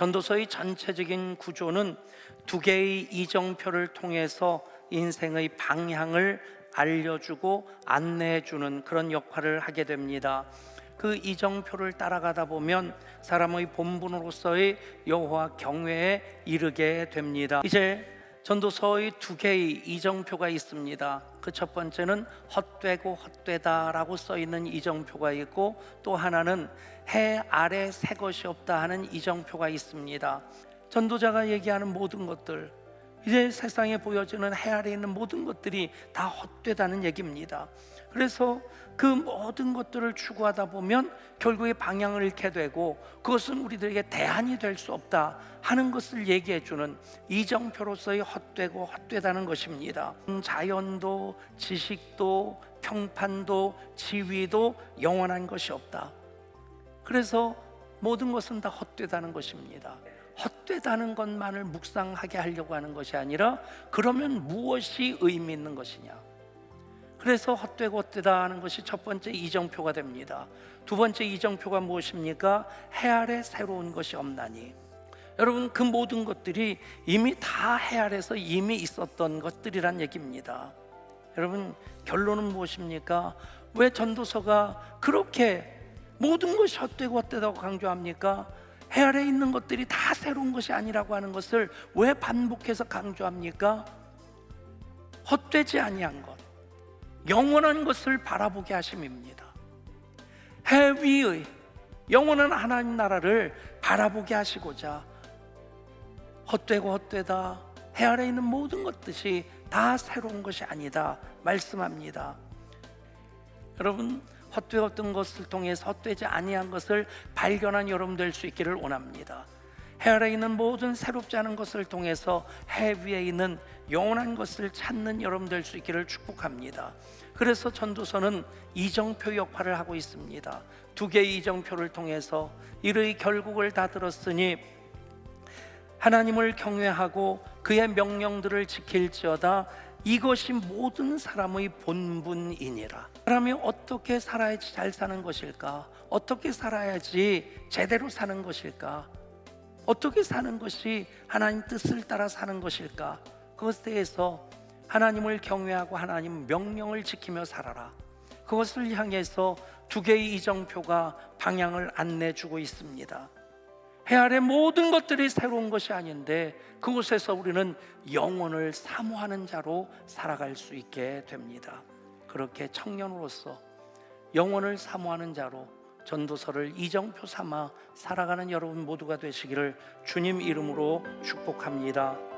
전도서의 전체적인 구조는 두 개의 이정표를 통해서 인생의 방향을 알려주고 안내해주는 그런 역할을 하게 됩니다. 그 이정표를 따라가다 보면 사람의 본분으로서의 여호와 경외에 이르게 됩니다. 이제 전도서의 두 개의 이정표가 있습니다. 그 첫 번째는 헛되고 헛되다라고 써 있는 이정표가 있고 또 하나는 해 아래 새 것이 없다 하는 이정표가 있습니다. 전도자가 얘기하는 모든 것들 이제 세상에 보여지는 해 아래 있는 모든 것들이 다 헛되다는 얘기입니다. 그래서 그 모든 것들을 추구하다 보면 결국에 방향을 잃게 되고 그것은 우리들에게 대안이 될 수 없다 하는 것을 얘기해 주는 이정표로서의 헛되고 헛되다는 것입니다. 음, 자연도 지식도 평판도 지위도 영원한 것이 없다. 그래서 모든 것은 다 헛되다는 것입니다. 헛되다는 것만을 묵상하게 하려고 하는 것이 아니라 그러면 무엇이 의미 있는 것이냐? 그래서 헛되고 헛되다 하는 것이 첫 번째 이정표가 됩니다. 두 번째 이정표가 무엇입니까? 해 아래 새로운 것이 없나니. 여러분 그 모든 것들이 이미 다 해 아래서 이미 있었던 것들이란 얘기입니다. 여러분 결론은 무엇입니까? 왜 전도서가 그렇게 모든 것이 헛되고 헛되다고 강조합니까? 해 아래 있는 것들이 다 새로운 것이 아니라고 하는 것을 왜 반복해서 강조합니까? 헛되지 아니한 것, 영원한 것을 바라보게 하심입니다. 해 위의 영원한 하나님 나라를 바라보게 하시고자 헛되고 헛되다 해 아래 있는 모든 것들이 다 새로운 것이 아니다 말씀합니다. 여러분 어떤 것을 통해서 헛되지 아니한 것을 발견한 여러분 될 수 있기를 원합니다. 해 아래 있는 모든 새롭지 않은 것을 통해서 해 위에 있는 영원한 것을 찾는 여러분 될 수 있기를 축복합니다. 그래서 전도서는 이정표 역할을 하고 있습니다. 두 개의 이정표를 통해서 이의 결국을 다 들었으니 하나님을 경외하고 그의 명령들을 지킬지어다 이것이 모든 사람의 본분이니라. 사람이 어떻게 살아야지 잘 사는 것일까? 어떻게 살아야지 제대로 사는 것일까? 어떻게 사는 것이 하나님 뜻을 따라 사는 것일까? 그것에 대해서 하나님을 경외하고 하나님 명령을 지키며 살아라. 그것을 향해서 두 개의 이정표가 방향을 안내주고 있습니다. 해 아래 모든 것들이 새로운 것이 아닌데 그곳에서 우리는 영혼을 사모하는 자로 살아갈 수 있게 됩니다. 그렇게 청년으로서 영혼을 사모하는 자로 전도서를 이정표 삼아 살아가는 여러분 모두가 되시기를 주님 이름으로 축복합니다.